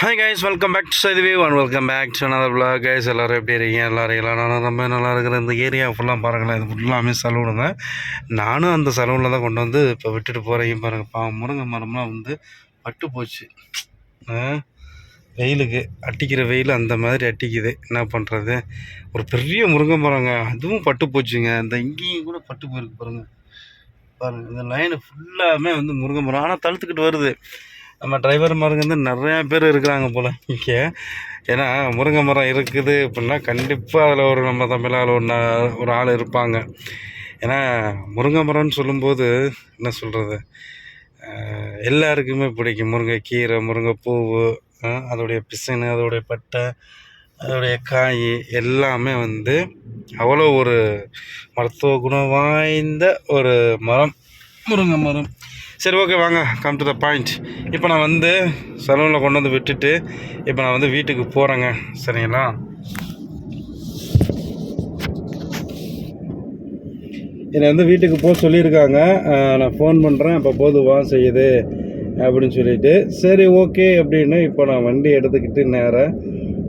Hi guys welcome back to சதிவி one welcome back to another vlog. Guys எல்லோரும் எப்படி இருக்கீங்க? எல்லோரும் எல்லாம் நான் ரொம்ப நல்லா இருக்கிற இந்த ஏரியா ஃபுல்லாக பாருங்களேன். இது ஃபுல்லாமே சலூனுங்க நானும் அந்த சலூனில் தான் கொண்டு வந்து இப்போ விட்டுட்டு போகிறேன் பாருங்க பாவம் முருங்கை மரம்லாம் வந்து பட்டு போச்சு. வெயிலுக்கு அட்டிக்கிற வெயில் அந்த மாதிரி அட்டிக்குது என்ன பண்ணுறது ஒரு பெரிய முருங்கை மரங்க. அதுவும் பட்டு போச்சுங்க. இந்த இங்கேயும் கூட பட்டு போயிருக்கு பாருங்கள் பாருங்கள் இந்த லைனு ஃபுல்லாமே வந்து முருங்கை மரம். ஆனால் தழுத்துக்கிட்டு வருது. நம்ம டிரைவர் மருங்க வந்து நிறையா பேர் இருக்கிறாங்க போல். இங்கே. ஏன்னா முருங்கை மரம் இருக்குது அப்படின்னா கண்டிப்பாக அதில் ஒரு நம்ம தமிழால் ஒரு ஒரு ஆள் இருப்பாங்க. ஏன்னா முருங்கை மரம்னு சொல்லும்போது என்ன சொல்கிறது எல்லாருக்குமே பிடிக்கும். முருங்கை கீரை முருங்கை பூவு அதோடைய பிசின் அதோடைய பட்டை அதோடைய காய் எல்லாமே வந்து அவ்வளோ ஒரு மருத்துவ குணம் வாய்ந்த ஒரு மரம். முருங்கை மரம். சரி ஓகே வாங்க. கம் டு த பாயிண்ட் இப்போ நான் வந்து சலூனில் கொண்டு வந்து விட்டுட்டு இப்போ நான் வந்து வீட்டுக்கு போகிறேங்க சரிங்களா? என்னை வந்து வீட்டுக்கு போக சொல்லியிருக்காங்க. நான் ஃபோன் பண்ணுறேன் அப்போ போது வா செய்யுது அப்படின்னு சொல்லிட்டு. சரி ஓகே அப்படின்னு இப்போ நான் வண்டி எடுத்துக்கிட்டு நேராக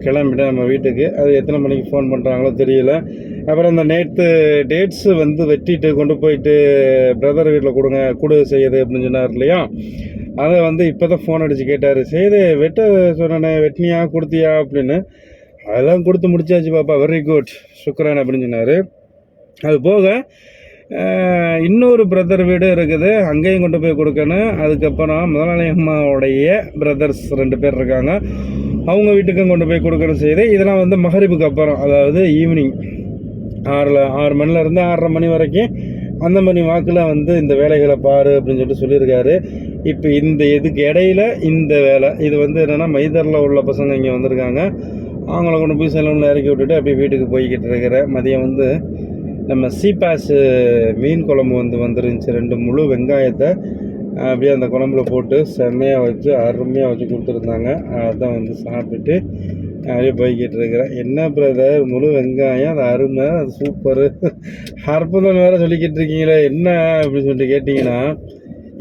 கிளம்பிட்டேன் நம்ம வீட்டுக்கு. அது எத்தனை மணிக்கு ஃபோன் பண்ணுறாங்களோ தெரியல. அப்புறம் இந்த நேற்று டேட்ஸு வந்து வெட்டிட்டு கொண்டு போயிட்டு பிரதர் வீட்டில் கொடுங்க கொடு செய்யுது அப்படின்னு சொன்னார் இல்லையா? அதை வந்து இப்போ தான் ஃபோன் அடித்து கேட்டார் செய்து வெட்ட சொன்னேனே வெட்டினியா கொடுத்தியா அப்படின்னு. அதெல்லாம் கொடுத்து முடிச்சாச்சு பாப்பா. வெரி குட் சுக்ரான் அப்படின்னு சொன்னார். அது போக இன்னொரு பிரதர் வீடு இருக்குது. அங்கேயும் கொண்டு போய் கொடுக்கணும். அதுக்கப்புறம் முதலாளி அம்மாவுடைய பிரதர்ஸ் ரெண்டு பேர் இருக்காங்க. அவங்க வீட்டுக்கும் கொண்டு போய் கொடுக்கணும் செய்து இதெல்லாம் வந்து மகரிப்புக்கு அப்புறம் அதாவது ஈவினிங் ஆறில் ஆறு மணிலேருந்து ஆறரை மணி வரைக்கும் அந்த மணி வாக்கில் வந்து இந்த வேலைகளை பாரு அப்படின்னு சொல்லிட்டு சொல்லியிருக்காரு. இப்போ இந்த இதுக்கு இடையில இந்த வேலை இது வந்து என்னென்னா மைதரில் உள்ள பசங்க இங்கே வந்திருக்காங்க. அவங்கள கொண்டு போய் செலவில் இறக்கி விட்டுட்டு அப்படியே வீட்டுக்கு போய்கிட்டு இருக்கிறேன் மதியம் வந்து நம்ம சீபாஸு மீன் குழம்பு வந்து வந்துருந்துச்சு. ரெண்டு முழு வெங்காயத்தை அப்படியே அந்த குழம்புல போட்டு செம்மையாக வச்சு அருமையாக வச்சு கொடுத்துருந்தாங்க. அதான் வந்து சாப்பிட்டுட்டு அப்படியே போய்கிட்டு இருக்கிறேன். என்ன பிரதர் முழு வெங்காயம் அது அருமை அது சூப்பரு அற்புதம் வேறு சொல்லிக்கிட்டு இருக்கீங்களே என்ன அப்படின்னு சொல்லிட்டு கேட்டிங்கன்னா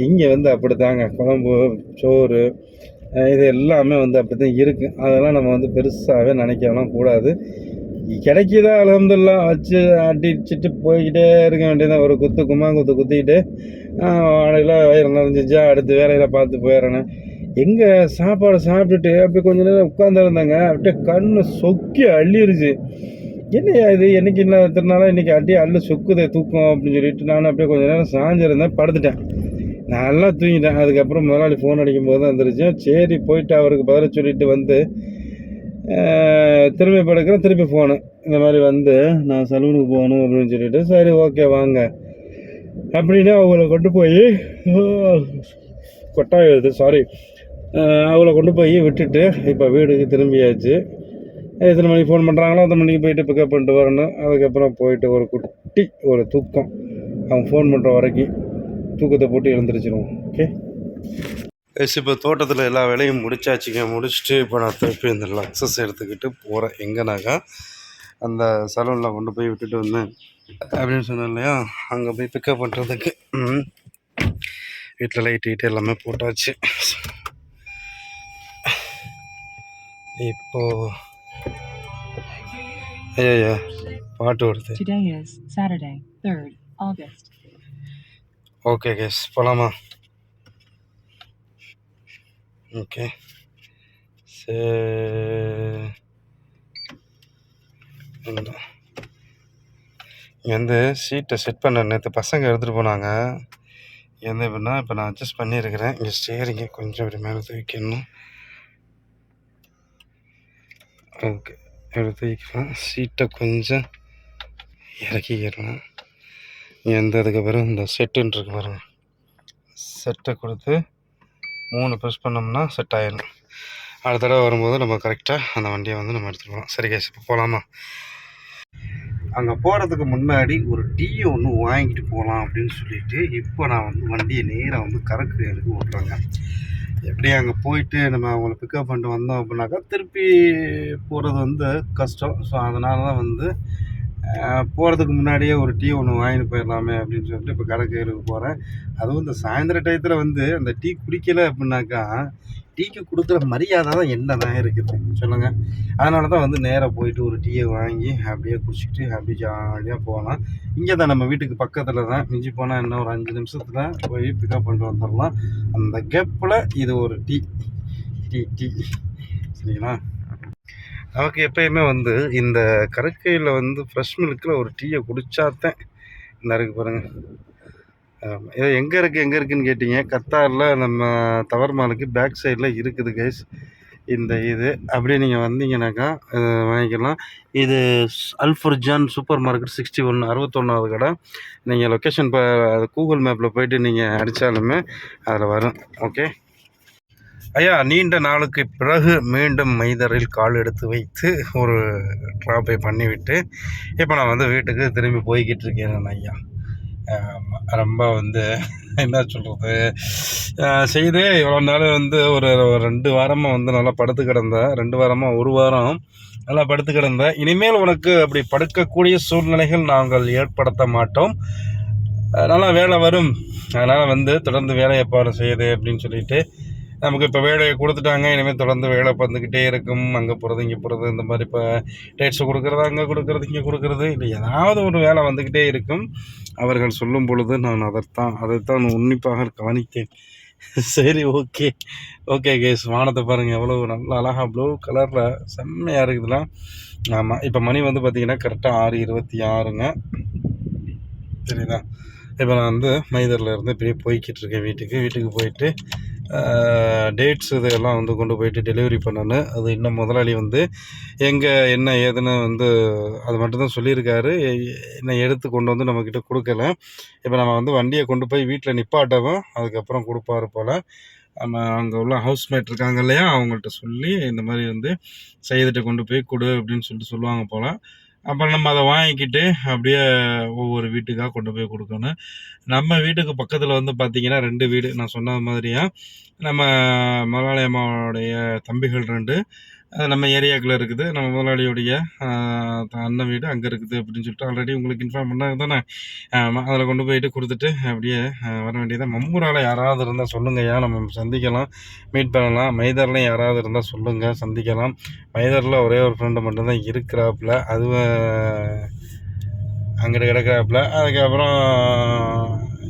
இங்கே வந்து அப்படி தாங்க குழம்பு சோறு இது எல்லாமே வந்து அப்படி தான் இருக்குது அதெல்லாம் நம்ம வந்து பெருசாகவே நினைக்கலாம் கூடாது. கிடைக்கிதா? அலமதுல்லா வச்சு அடிச்சுட்டு போய்கிட்டே இருக்க வேண்டியதான் ஒரு குத்து குமா குத்து குத்திக்கிட்டு வாழையில் வயிறு நிறைஞ்சிச்சா அடுத்து வேலையில் பார்த்து போயிடுறேன்னு. எங்கே சாப்பாடு சாப்பிட்டுட்டு அப்படியே கொஞ்ச நேரம் உட்காந்துருந்தாங்க அப்படியே கண்ணு சொக்கி அள்ளிருச்சு. என்னையா இது? என்னைக்கு இல்லை திருநாளா இன்னைக்கு அப்படியே அள்ளு சொக்குதே தூக்கம் அப்படின்னு சொல்லிட்டு நான் அப்படியே கொஞ்சம் நேரம் சாஞ்சிருந்தேன் படுத்துட்டேன். நல்லா தூங்கிட்டேன். அதுக்கப்புறம் முதலாளி ஃபோன் அடிக்கும்போது தான் வந்துருச்சு சரி போயிட்டு அவருக்கு பதில் சொல்லிட்டு வந்து திரும்பி படுக்கிறேன் திருப்பி ஃபோனு இந்த மாதிரி வந்து நான் சலூனுக்கு போகணும் அப்படின்னு சொல்லிட்டு சரி ஓகே வாங்க. அப்படின்னு அவங்கள கொண்டு போய் கொட்டாய் வருது. சாரி அவளை கொண்டு போய் விட்டுட்டு இப்போ வீடுக்கு திரும்பியாச்சு. எத்தனை மணிக்கு ஃபோன் பண்ணுறாங்களோ அத்தனை மணிக்கு போயிட்டு பிக்கப் பண்ணிட்டு வரணும். அதுக்கப்புறம் போயிட்டு ஒரு குட்டி ஒரு தூக்கம். அவன் ஃபோன் பண்ணுற வரைக்கும் தூக்கத்தை போட்டு எழுந்திரிச்சிருவோம். ஓகே எஸ் இப்போ தோட்டத்தில் எல்லா வேலையும் முடிச்சாச்சுங்க. முடிச்சுட்டு இப்போ நான் திருப்பி இந்த லக்ஸஸ் எடுத்துக்கிட்டு போகிறேன் எங்கேனாக்கா அந்த சலூனில் கொண்டு போய் விட்டுட்டு வந்தேன். அப்படின்னு சொன்னேன் இல்லையா? அங்கே போய் பிக்கப் பண்ணுறதுக்கு வீட்டில் லைட் கீட்டு எல்லாமே போட்டாச்சு. இப்போ ஐயா பாட்டு வருது. Today is Saturday, 3rd August. Okay guys போகலாமா ஓகே சரி இங்க வந்து சீட்டை செட் பண்ண நேற்று பசங்க எடுத்துகிட்டு போனாங்க. எந்த எப்படின்னா இப்போ நான் அட்ஜஸ்ட் பண்ணியிருக்கிறேன். இங்கே ஸ்டேரிங்க கொஞ்சம் இப்படி மேலே தூக்கணும் ஓகே எடுத்து வைக்கலாம் சீட்டை கொஞ்சம் இறக்கிக்கிறலாம் எந்த பிறகு இந்த செட்டுன்னு இருக்கு பாருங்க செட்டை கொடுத்து மூணு ப்ரெஸ் பண்ணோம்னா செட் ஆகிடும் அடுத்த தடவை வரும்போது நம்ம கரெக்டாக அந்த வண்டியை வந்து நம்ம எடுத்துகிட்டு போகலாம் சரி கேஸ் இப்போ போகலாமா அங்கே போகிறதுக்கு முன்னாடி ஒரு டீயை ஒன்று வாங்கிட்டு போகலாம் அப்படின்னு சொல்லிட்டு இப்போ நான் வந்து வண்டியை நேராக வந்து கரக்கு எனக்கு ஓட்டுறாங்க எப்படி அங்கே போயிட்டு நம்ம அவங்கள பிக்கப் பண்ணிட்டு வந்தோம் அப்படின்னாக்கா திருப்பி போகிறது வந்து கஷ்டம். ஸோ அதனால தான் வந்து போகிறதுக்கு முன்னாடியே ஒரு டீ ஒன்று வாங்கிட்டு போயிடலாமே அப்படின்னு சொல்லிட்டு இப்போ கடைக்கயிறுக்கு போகிறேன் அதுவும் இந்த சாயந்தர டயத்தில் வந்து அந்த டீ குடிக்கலை அப்படின்னாக்கா டீக்கு கொடுக்குற மரியாதை தான் என்ன தான் இருக்குது? சொல்லுங்கள் அதனால தான் வந்து நேராக போயிட்டு ஒரு டீயை வாங்கி அப்படியே குடிச்சிட்டு அப்படியே ஜாலியாக போகலாம். இங்கே தான் நம்ம வீட்டுக்கு பக்கத்தில் தான் மிஞ்சி போனால் இன்னும் ஒரு அஞ்சு நிமிஷத்தில் போய் பிக்கப் பண்ணிட்டு வந்துடலாம். அந்த கேப்பில் இது ஒரு டீ. Tea tea. சரிங்களா? நமக்கு எப்பயுமே வந்து இந்த கருக்கையில் வந்து ஃப்ரெஷ் மில்கில் ஒரு டீயை குடிச்சாதான் இந்த இருக்கு பாருங்கள் ஆமாம் இது எங்கே இருக்குது எங்கே இருக்குன்னு கேட்டிங்க. கத்தாரில் நம்ம தவர் மாலுக்கு பேக் சைடில் இருக்குது கைஸ் இந்த இது. அப்படியே நீங்கள் வந்தீங்கன்னாக்கா வாங்கிக்கலாம். இது Al Farjan supermarket sixty one அறுபத்தொன்னாவது கடை நீங்கள் லொக்கேஷன் இப்போ கூகுள் மேப்பில் போயிட்டு நீங்கள் அடித்தாலுமே அதில் வரும். ஓகே ஐயா நீண்ட நாளுக்கு பிறகு மீண்டும் மைதரில் கால் எடுத்து வைத்து ஒரு ட்ராப்பை பண்ணிவிட்டு இப்போ நான் வந்து வீட்டுக்கு திரும்பி போய்கிட்டு இருக்கேன் ஐயா. ரொம்ப வந்து என்ன சொல்கிறது செய்து இவ்வளோ நாள் வந்து ஒரு ரெண்டு வாரமாக வந்து நல்லா படுத்து கிடந்தேன் ரெண்டு வாரமாக ஒரு வாரம் நல்லா படுத்து கிடந்தேன் இனிமேல் உனக்கு அப்படி படுக்கக்கூடிய சூழ்நிலைகள் நாங்கள் ஏற்படுத்த மாட்டோம். நல்லா வேலை வரும். அதனால் வந்து தொடர்ந்து வேலையை பாரு செய்யுது அப்படின்னு சொல்லிட்டு நமக்கு இப்போ வேலையை கொடுத்துட்டாங்க. இனிமேல் தொடர்ந்து வேலை பந்துக்கிட்டே இருக்கும். அங்கே போகிறது இங்கே போகிறது இந்த மாதிரி இப்போ டேட்ஸை கொடுக்குறது அங்கே கொடுக்குறது இங்கே கொடுக்குறது. இல்லை ஏதாவது ஒரு வேலை வந்துக்கிட்டே இருக்கும். அவர்கள் சொல்லும் பொழுது நான் அதைத்தான் அதைத்தான் உன்னிப்பாக கவனித்தேன். சரி ஓகே ஓகே கேஸ் வானத்தை பாருங்கள் எவ்வளோ நல்லா அழகாக ப்ளூ கலரில் செம்மையாக இருக்குதுலாம் ஆமாம் இப்போ மணி வந்து பார்த்திங்கன்னா கரெக்டாக ஆறு இருபத்தி ஆறுங்க. சரிதான். இப்போ நான் வந்து மைதரில் இருந்து இப்படியே போய்கிட்டு இருக்கேன் வீட்டுக்கு. வீட்டுக்கு போயிட்டு டேட்ஸ் இதெல்லாம் வந்து கொண்டு போயிட்டு டெலிவரி பண்ணணும் அது இன்னும் முதலாளி வந்து எங்கே என்ன ஏதுன்னு வந்து அது மட்டும்தான் சொல்லியிருக்காரு. என்னை எடுத்து கொண்டு வந்து நம்மக்கிட்ட கொடுக்கல. இப்போ நம்ம வந்து வண்டியை கொண்டு போய் வீட்டில் நிப்பாட்டவும் அதுக்கப்புறம் கொடுப்பாரு போல். நம்ம அங்கே உள்ள ஹவுஸ்மேட் இருக்காங்க இல்லையா அவங்கள்ட்ட சொல்லி இந்த மாதிரி வந்து செய்துட்டு கொண்டு போய் கொடு அப்படின்னு சொல்லிட்டு சொல்லுவாங்க போல். அப்புறம் நம்ம அதை வாங்கிக்கிட்டு அப்படியே ஒவ்வொரு வீட்டுக்காக கொண்டு போய் கொடுக்கணும். நம்ம வீட்டுக்கு பக்கத்தில் வந்து பார்த்திங்கன்னா ரெண்டு வீடு. நான் சொன்ன மாதிரியாக நம்ம முதலாளி அம்மாவுடைய தம்பிகள் ரெண்டு நம்ம ஏரியாக்குள்ளே இருக்குது. நம்ம முதலாளியுடைய அண்ணன் வீடு அங்கே இருக்குது அப்படின்னு சொல்லிட்டு ஆல்ரெடி உங்களுக்கு இன்ஃபார்ம் பண்ணாங்க தானே? ஆமாம் அதில் கொண்டு போயிட்டு கொடுத்துட்டு அப்படியே வர வேண்டியதான் மம்பூரால் யாராவது இருந்தால் சொல்லுங்கய்யா நம்ம சந்திக்கலாம்? மீட் பண்ணலாம். மைதர்லாம் யாராவது இருந்தால் சொல்லுங்கள் சந்திக்கலாம். மைதரில் ஒரே ஒரு ஃப்ரெண்டு மட்டும்தான் இருக்கிறாப்புல. அதுவும் அங்கிட்டு கிடக்கிறாப்புல. அதுக்கப்புறம்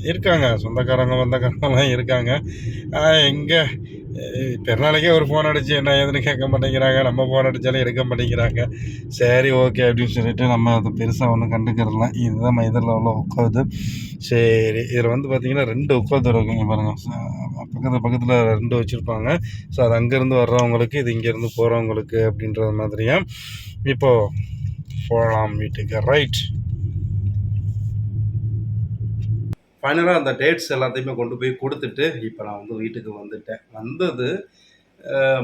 இருக்காங்க. சொந்தக்காரங்க வந்தக்காரங்கெல்லாம் இருக்காங்க. எங்கே? பெருநாளைக்கே ஒரு ஃபோன் அடித்து என்ன ஏதுன்னு கேட்க மாட்டேங்கிறாங்க. நம்ம ஃபோன் அடித்தாலும் எடுக்க மாட்டேங்கிறாங்க. சரி ஓகே அப்படின்னு சொல்லிட்டு நம்ம அதை பெருசாக ஒன்றும் கண்டுக்கிறல இதுதான் மைதரில் உள்ள உட்காது சரி இதில் வந்து பார்த்திங்கன்னா ரெண்டு உட்காந்து இருக்குங்க பாருங்கள் பக்கத்து பக்கத்தில் ரெண்டு வச்சுருப்பாங்க. ஸோ அது அங்கேருந்து வர்றவங்களுக்கு இது இங்கேருந்து போகிறவங்களுக்கு அப்படின்றது மாதிரியா. இப்போது போகலாம் வீட்டுக்கு. ரைட் ஃபைனலாக அந்த டேட்ஸ் எல்லாத்தையுமே கொண்டு போய் கொடுத்துட்டு இப்போ நான் வந்து வீட்டுக்கு வந்துட்டேன். வந்தது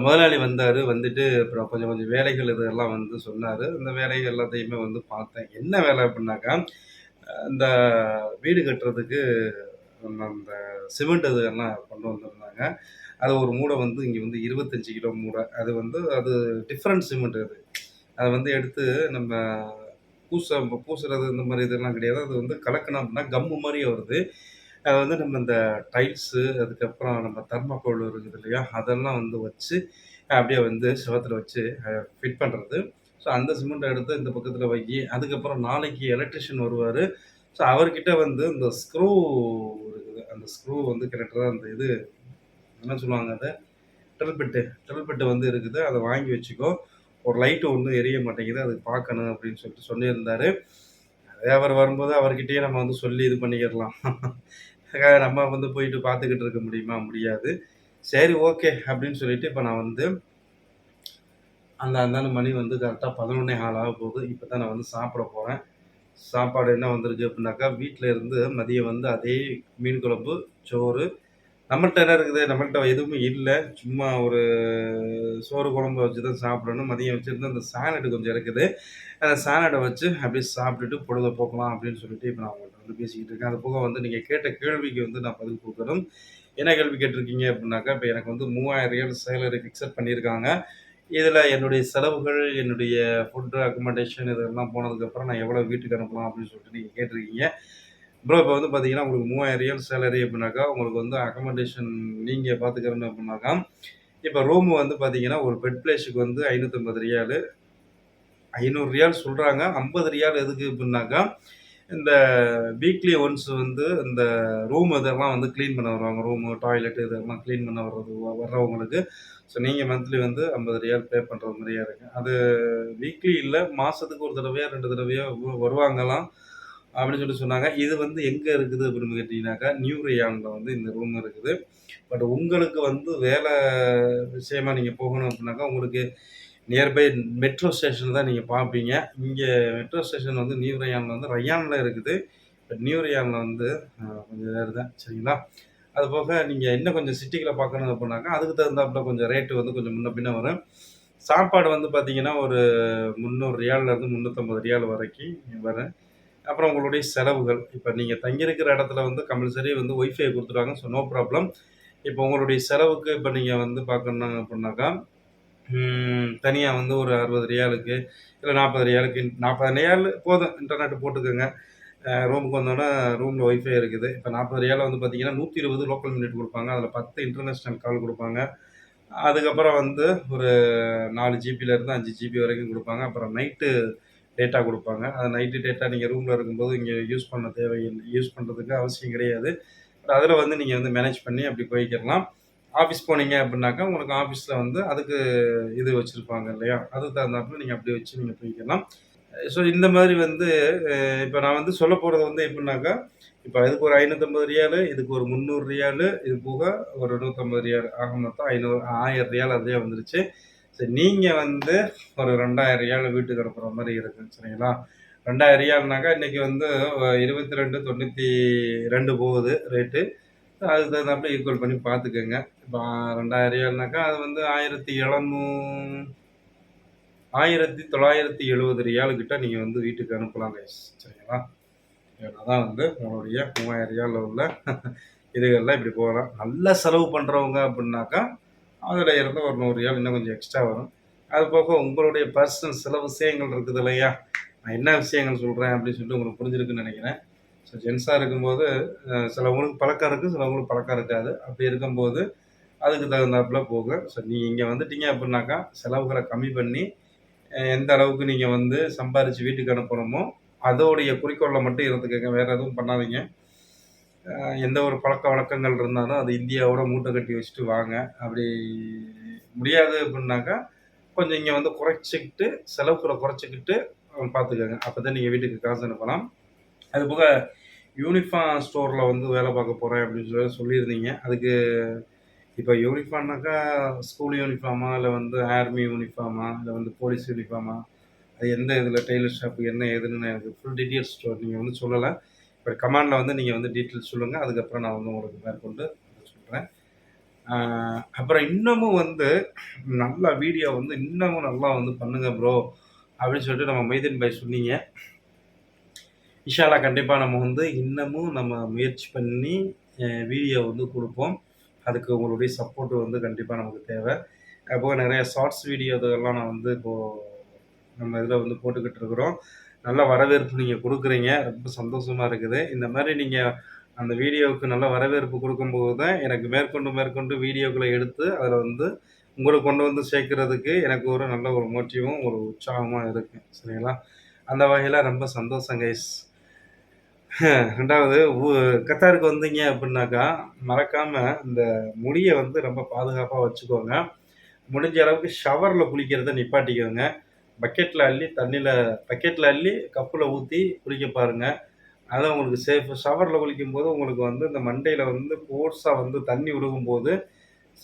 முதலாளி வந்தார் வந்துட்டு அப்புறம் கொஞ்சம் கொஞ்சம் வேலைகள் இதெல்லாம் வந்து சொன்னார். அந்த வேலைகள் எல்லாத்தையுமே வந்து பார்த்தேன். என்ன வேலை அப்படின்னாக்கா இந்த வீடு கட்டுறதுக்கு அந்த சிமெண்ட் இதெல்லாம் கொண்டு வந்திருந்தாங்க. அது ஒரு மூடை வந்து இங்கே வந்து இருபத்தஞ்சி கிலோ மூடை. அது வந்து அது டிஃப்ரெண்ட் சிமெண்ட் அது. அதை வந்து எடுத்து நம்ம பூச பூசுறது இந்த மாதிரி இதெல்லாம் கிடையாது. அது வந்து கலக்கணும் அப்படின்னா கம்மு மாதிரி வருது. அது வந்து நம்ம இந்த டைல்ஸு அதுக்கப்புறம் நம்ம தர்மாக்கோல் இருக்குது இல்லையா? அதெல்லாம் வந்து வச்சு அப்படியே வந்து சிவத்தில் வச்சு ஃபிட் பண்ணுறது ஸோ அந்த சிமெண்ட்டை எடுத்து இந்த பக்கத்தில் வைக்கி அதுக்கப்புறம் நாளைக்கு எலக்ட்ரிஷியன் வருவார். ஸோ அவர்கிட்ட வந்து இந்த ஸ்க்ரூ இருக்குது அந்த ஸ்க்ரூ வந்து கரெக்டாக அந்த இது என்ன சொல்லுவாங்க அதை? ட்ரில்பெட்டு ட்ரில்பெட்டு வந்து இருக்குது. அதை வாங்கி வச்சுக்கோ. ஒரு லைட்டு ஒன்றும் எரிய மாட்டேங்குது அது பார்க்கணும் அப்படின்னு சொல்லிட்டு சொல்லியிருந்தார். அதே அவர் வரும்போது அவர்கிட்டயே நம்ம வந்து சொல்லி இது பண்ணிக்கிடலாம். நம்ம வந்து போயிட்டு பார்த்துக்கிட்டு இருக்க முடியுமா? முடியாது. சரி ஓகே அப்படின்னு சொல்லிட்டு இப்போ நான் வந்து அந்த அந்தாண்டு மணி வந்து கரெக்டாக பதினொன்னே ஹால் ஆக போகுது. இப்போ தான் நான் வந்து சாப்பிட போகிறேன் சாப்பாடு என்ன வந்திருக்கு அப்படின்னாக்கா வீட்டில் இருந்து மதியம் வந்து அதே மீன் குழம்பு சோறு நம்மள்ட்ட என்ன இருக்குது? நம்மள்ட்ட எதுவுமே இல்லை. சும்மா ஒரு சோறு குழம்பு வச்சு தான் சாப்பிடணும். மதியம் வச்சுருந்து அந்த சாலடு கொஞ்சம் இருக்குது. அந்த சாலடை வச்சு அப்படியே சாப்பிட்டுட்டு பொழுத போக்கலாம் அப்படின்னு சொல்லிட்டு இப்போ நான் உங்கள்கிட்ட வந்து பேசிக்கிட்டு இருக்கேன். அது போக வந்து நீங்கள் கேட்ட கேள்விக்கு வந்து நான் பதில் கொடுக்கணும். என்ன கேள்வி கேட்டிருக்கீங்க அப்படின்னாக்கா இப்போ எனக்கு வந்து மூவாயிரம் ரியல் சேலரி ஃபிக்ஸட் பண்ணியிருக்காங்க. இதில் என்னுடைய செலவுகள் என்னுடைய ஃபுட்டு அக்கமடேஷன் இதெல்லாம் போனதுக்கப்புறம் நான் எவ்வளோ வீட்டுக்கு அனுப்பலாம் அப்படின்னு சொல்லிட்டு நீங்கள் கேட்டிருக்கீங்க. ப்ரோ இப்போ வந்து பார்த்தீங்கன்னா உங்களுக்கு மூவாயிரம் ரியல் சேலரி அப்படின்னாக்கா உங்களுக்கு வந்து அக்கமடேஷன் நீங்கள் பார்த்துக்கிறேன்னு அப்படின்னாக்கா இப்போ ரூமு வந்து பார்த்தீங்கன்னா ஒரு பெட் பிளேஸுக்கு வந்து ஐநூற்றம்பது ரியாலு ஐநூறு ரியால் சொல்கிறாங்க ஐம்பது ரியால் எதுக்கு அப்படின்னாக்கா இந்த வீக்லி ஒன்ஸ் வந்து இந்த ரூம் இதெல்லாம் வந்து க்ளீன் பண்ண வருவாங்க. ரூமு டாய்லெட் இதெல்லாம் க்ளீன் பண்ண வர்றது வர்றவங்களுக்கு. ஸோ நீங்கள் மந்த்லி வந்து ஐம்பது ரியால் பே பண்ணுற மாதிரியா இருக்குது அது வீக்லி இல்லை மாதத்துக்கு ஒரு தடவையோ ரெண்டு தடவையோ வருவாங்கலாம் அப்படின்னு சொல்லி சொன்னாங்க. இது வந்து எங்கே இருக்குது அப்படின்னு கேட்டிங்கனாக்கா நியூ ரியானில் வந்து இந்த ரூம் இருக்குது. பட் உங்களுக்கு வந்து வேலை விஷயமா நீங்கள் போகணும் அப்படின்னாக்கா உங்களுக்கு நியர்பை மெட்ரோ ஸ்டேஷன் தான் நீங்கள் பார்ப்பீங்க. இங்கே மெட்ரோ ஸ்டேஷன் வந்து நியூ ரயானில் வந்து ரயானில் இருக்குது. பட் நியூ ரயானில் வந்து கொஞ்சம் வேறு தான். சரிங்களா? அது போக நீங்கள் இன்னும் கொஞ்சம் சிட்டிக்குள்ளே பார்க்கணும் அப்படின்னாக்கா அதுக்கு தகுந்தாப்புல கொஞ்சம் ரேட்டு வந்து கொஞ்சம் முன்ன பின்ன வரும். சாப்பாடு வந்து பார்த்தீங்கன்னா ஒரு முந்நூறு ரியால்லேருந்து முந்நூற்றம்பது ரியால் வரைக்கும் வரும். அப்புறம் உங்களுடைய செலவுகள். இப்போ நீங்கள் தங்கியிருக்கிற இடத்துல வந்து கம்பல்சரி வந்து ஒய்ஃபை கொடுத்துருவாங்க ஸோ நோ ப்ராப்ளம் இப்போ உங்களுடைய செலவுக்கு இப்போ நீங்கள் வந்து பார்க்கணும் அப்படின்னாக்கா தனியாக வந்து ஒரு அறுபது ரியாலுக்கு இல்லை நாற்பது ரியாலுக்கு நாற்பது ரியால் போதும் இன்டர்நெட் போட்டுக்கோங்க. ரூமுக்கு வந்தோன்னா ரூமில் ஒய்ஃபை இருக்குது. இப்போ நாற்பது ரியால் வந்து பார்த்தீங்கன்னா நூற்றி இருபது லோக்கல் மினிட் கொடுப்பாங்க. அதில் பத்து இன்டர்நேஷ்னல் கால் கொடுப்பாங்க. அதுக்கப்புறம் வந்து ஒரு நாலு ஜிபியிலேருந்து அஞ்சு ஜிபி வரைக்கும் கொடுப்பாங்க. அப்புறம் நைட்டு டேட்டா கொடுப்பாங்க. அது நைட்டு டேட்டா நீங்கள் ரூமில் இருக்கும்போது இங்கே யூஸ் பண்ண தேவையில்லை. யூஸ் பண்ணுறதுக்கு அவசியம் கிடையாது. பட் அதில் வந்து நீங்கள் வந்து மேனேஜ் பண்ணி அப்படி போய்க்கிடலாம். ஆஃபீஸ் போனீங்க அப்படின்னாக்கா உங்களுக்கு ஆஃபீஸில் வந்து அதுக்கு இது வச்சுருப்பாங்க இல்லையா? அதுக்கு தகுந்தாப்புல நீங்கள் அப்படி வச்சு நீங்கள் போய்க்கலாம் ஸோ இந்த மாதிரி வந்து இப்போ நான் வந்து சொல்ல போகிறது வந்து எப்படின்னாக்கா இப்போ இதுக்கு ஒரு ஐநூற்றம்பது ரியாலு இதுக்கு ஒரு முந்நூறு ரியாலு இது போக ஒரு நூற்றம்பது ரியால். ஆக மொத்தம் ஐநூறு ஆயிரம் ரியால் அதே வந்துருச்சு. சரி நீங்கள் வந்து ஒரு ரெண்டாயிரம் ரியால் வீட்டுக்கு அனுப்புகிற மாதிரி இருக்கும் சரிங்களா ரெண்டாயிரம் ரியால்னாக்கா இன்றைக்கி வந்து இருபத்தி ரெண்டு தொண்ணூற்றி ரெண்டு போகுது ரேட்டு அதுக்கு தகுந்தாப்பில் ஈக்குவல் பண்ணி பார்த்துக்கோங்க இப்போ ரெண்டாயிரம் ரியால்னாக்கா அது வந்து ஆயிரத்தி எழுநூ ஆயிரத்தி தொள்ளாயிரத்தி எழுபது ரியாலுக்கிட்ட நீங்கள் வந்து வீட்டுக்கு அனுப்பலாம் கைஸ் சரிங்களா? தான் வந்து உங்களுடைய மூவாயிரம் ரியாலில் உள்ள இதுகள்லாம் இப்படி போகலாம். நல்ல செலவு பண்ணுறவங்க அப்படின்னாக்கா அதில் இருந்து ஒரு நூறு ரியால் இன்னும் கொஞ்சம் எக்ஸ்ட்ரா வரும். அது போக உங்களுடைய பர்சனல் சில விஷயங்கள் இருக்குது இல்லையா? நான் என்ன விஷயங்கள் சொல்கிறேன் அப்படின்னு சொல்லிட்டு உங்களுக்கு புரிஞ்சிருக்குன்னு நினைக்கிறேன். ஸோ ஜென்ஸாக இருக்கும்போது சிலவங்களுக்கு பழக்கம் இருக்குது சிலவங்களுக்கு பழக்கம் இருக்காது. அப்படி இருக்கும்போது அதுக்கு தகுந்தாப்புல போகும் ஸோ நீங்கள் இங்கே வந்துட்டீங்க அப்படின்னாக்கா செலவுகளை கம்மி பண்ணி எந்த அளவுக்கு நீங்கள் வந்து சம்பாரித்து வீட்டுக்கு அனுப்பணுமோ அதோடைய குறிக்கோளில் மட்டும் இருந்துக்கங்க வேறு எதுவும் பண்ணாதீங்க. எந்த ஒரு பழக்க வழக்கங்கள் இருந்தாலும் அது இந்தியாவோட மூட்டை கட்டி வச்சுட்டு வாங்க. அப்படி முடியாது அப்படின்னாக்கா கொஞ்சம் இங்கே வந்து குறைச்சிக்கிட்டு செலவுகளை குறைச்சிக்கிட்டு பார்த்துக்கோங்க அப்போ தான் நீங்கள் வீட்டுக்கு காசு அனுப்பலாம். அது போக யூனிஃபார்ம் ஸ்டோரில் வந்து வேலை பார்க்க போகிறேன் அப்படின்னு சொல்லி சொல்லியிருந்தீங்க. அதுக்கு இப்போ யூனிஃபார்ம்னாக்கா ஸ்கூல் யூனிஃபார்மா இல்லை வந்து ஆர்மி யூனிஃபார்மா இல்லை வந்து போலீஸ் யூனிஃபார்மா அது எந்த இதில் டெய்லர் ஷாப்பு என்ன ஏதுன்னு எனக்கு ஃபுல் டீட்டெயில்ஸ் நீங்கள் வந்து சொல்லலை. இப்போ கமாண்டில் வந்து நீங்கள் வந்து டீட்டெயில்ஸ் சொல்லுங்கள் அதுக்கப்புறம் நான் வந்து உங்களுக்கு மேற்கொண்டு சொல்கிறேன் அப்புறம் இன்னமும் வந்து நல்லா வீடியோ வந்து இன்னமும் நல்லா வந்து பண்ணுங்கள் ப்ரோ அப்படின்னு சொல்லிட்டு நம்ம மைதீன் பாய் சொன்னீங்க. இஷாலா கண்டிப்பாக நம்ம வந்து இன்னமும் நம்ம முயற்சி பண்ணி வீடியோ வந்து கொடுப்போம். அதுக்கு உங்களுடைய சப்போர்ட் வந்து கண்டிப்பாக நமக்கு தேவை. அப்போ நிறைய ஷார்ட்ஸ் வீடியோ இதெல்லாம் நான் வந்து இப்போது நம்ம இதில் வந்து போட்டுக்கிட்டு இருக்கிறோம். நல்ல வரவேற்பு நீங்கள் கொடுக்குறீங்க. ரொம்ப சந்தோஷமாக இருக்குது. இந்த மாதிரி நீங்கள் அந்த வீடியோவுக்கு நல்ல வரவேற்பு கொடுக்கும்போது தான் எனக்கு மேற்கொண்டு மேற்கொண்டு வீடியோக்களை எடுத்து அதில் வந்து உங்களுக்கு கொண்டு வந்து சேர்க்கறதுக்கு எனக்கு ஒரு நல்ல ஒரு மோட்டிவும் ஒரு உற்சாகமாக இருக்குது சரிங்களா? அந்த வகையில் ரொம்ப சந்தோஷம் கைஸ் ரெண்டாவது கத்தாருக்கு வந்தீங்க அப்படின்னாக்கா மறக்காமல் இந்த முடியை வந்து ரொம்ப பாதுகாப்பாக வச்சுக்கோங்க. முடிஞ்ச அளவுக்கு ஷவரில் குளிக்கிறத நிப்பாட்டிக்கோங்க. பக்கெட்டில் அள்ளி தண்ணியில் பக்கெட்டில் அள்ளி கப்பில் ஊற்றி குளிக்க பாருங்கள் அது உங்களுக்கு சேஃப் ஷவரில் குளிக்கும் போது உங்களுக்கு வந்து இந்த மண்டையில் வந்து ஃபோர்ஸாக வந்து தண்ணி விழுகும்போது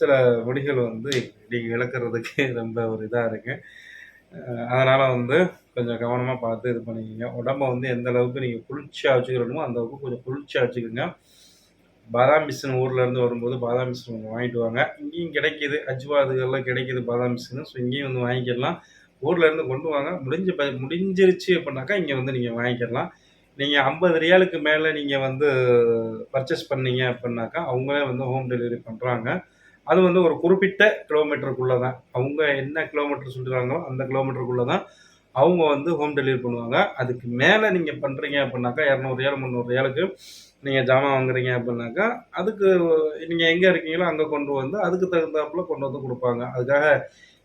சில முடிகள் வந்து நீங்கள் இழக்கிறதுக்கு ரொம்ப ஒரு இதாக இருக்குது அதனால் வந்து கொஞ்சம் கவனமாக பார்த்து இது பண்ணிக்கோங்க. உடம்ப வந்து எந்த அளவுக்கு நீங்கள் குளிர்ச்சியாக வச்சுக்கிறணுமோ அந்த அளவுக்கு கொஞ்சம் குளிர்ச்சியாக வச்சுக்கோங்க. பாதாம் மிஷின் ஊர்லேருந்து வரும்போது பாதாம் மிஷின் கொஞ்சம் வாங்கிட்டு வாங்க. இங்கேயும் கிடைக்கிது. அஜ்வா அதுகள்லாம் கிடைக்கிது பாதாம் மிஷின் ஸோ இங்கேயும் வந்து வாங்கிக்கலாம். ஊர்ல இருந்து கொண்டு வாங்க. முடிஞ்ச ப முடிஞ்சிருச்சு அப்படின்னாக்கா இங்கே வந்து நீங்கள் வாங்கிக்கலாம். நீங்கள் ஐம்பது ரியாலுக்கு மேலே நீங்கள் வந்து பர்ச்சேஸ் பண்ணீங்க அப்படின்னாக்கா அவங்களே வந்து ஹோம் டெலிவரி பண்ணுறாங்க அது வந்து ஒரு குறிப்பிட்ட கிலோமீட்டருக்குள்ளே தான். அவங்க என்ன கிலோமீட்டர் சொல்கிறாங்களோ அந்த கிலோமீட்டருக்குள்ளே தான் அவங்க வந்து ஹோம் டெலிவரி பண்ணுவாங்க. அதுக்கு மேலே நீங்கள் பண்ணுறீங்க அப்படின்னாக்கா இரநூறு ரியால் முந்நூறு ஏழுக்கு நீங்கள் ஜாமான் வாங்குறீங்க அப்படின்னாக்கா அதுக்கு நீங்கள் எங்கே இருக்கீங்களோ அங்கே கொண்டு வந்து அதுக்கு தகுந்தாப்புல கொண்டு வந்து கொடுப்பாங்க. அதுக்காக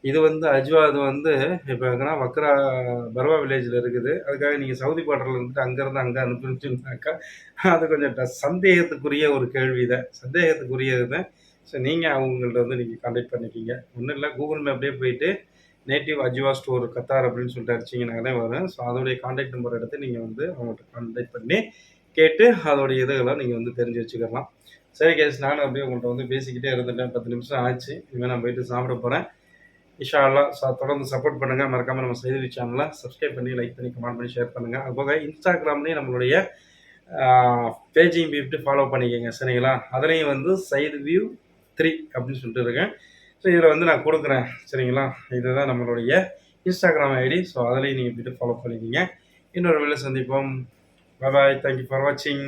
இது வந்து அஜ்வா இது வந்து இப்போ எங்கன்னா வக்ரா பர்வா வில்லேஜில் இருக்குது. அதுக்காக நீங்கள் சவுதி பார்டரில் இருந்துட்டு அங்கேருந்து அங்கே அனுப்பிச்சுனாக்கா அது கொஞ்சம் சந்தேகத்துக்குரிய ஒரு கேள்வி தான் சந்தேகத்துக்குரியது தான் ஸோ நீங்கள் அவங்கள்ட்ட வந்து நீங்கள் கான்டாக்ட் பண்ணிக்கிங்க ஒன்றும் இல்லை கூகுள் மேப்லேயே போயிட்டு நேட்டிவ் அஜ்வா ஸ்டோர் கத்தார் அப்படின்னு சொல்லிட்டு அடிச்சிங்கனாலே வரும். ஸோ அதோடைய கான்டாக்ட் நம்பர் எடுத்து நீங்கள் வந்து அவங்கள்ட்ட கான்டாக்ட் பண்ணி கேட்டு அதோடைய இதுகளை நீங்கள் வந்து தெரிஞ்சு வச்சுக்கலாம். சரி கேஸ் நானும் அப்படியே உங்கள்கிட்ட வந்து பேசிக்கிட்டே இருந்துட்டேன். பத்து நிமிஷம் ஆச்சு. இனிமேல் நான் போயிட்டு சாப்பிட போகிறேன் இஷாலா தொடர்ந்து சப்போர்ட் பண்ணுங்கள் மறக்காமல் நம்ம செய்தி சேனலை சப்ஸ்கிரைப் பண்ணி லைக் பண்ணி கமெண்ட் பண்ணி ஷேர் பண்ணுங்கள் அதுபோக இன்ஸ்டாகிராம்லேயும் நம்மளுடைய பேஜையும் போயிட்டு ஃபாலோ பண்ணிக்கோங்க சரிங்களா? அதுலேயும் வந்து சைடு வியூ த்ரீ அப்படின்னு சொல்லிட்டு இருக்கேன் ஸோ இதில் வந்து நான் கொடுக்குறேன் சரிங்களா? இதுதான் நம்மளுடைய இன்ஸ்டாகிராம் ஐடி. ஸோ அதுலேயும் நீங்கள் போயிட்டு ஃபாலோ பண்ணிக்கிங்க. இன்னொரு வேலை சந்திப்போம். பாய் தேங்க்யூ ஃபார் வாட்சிங்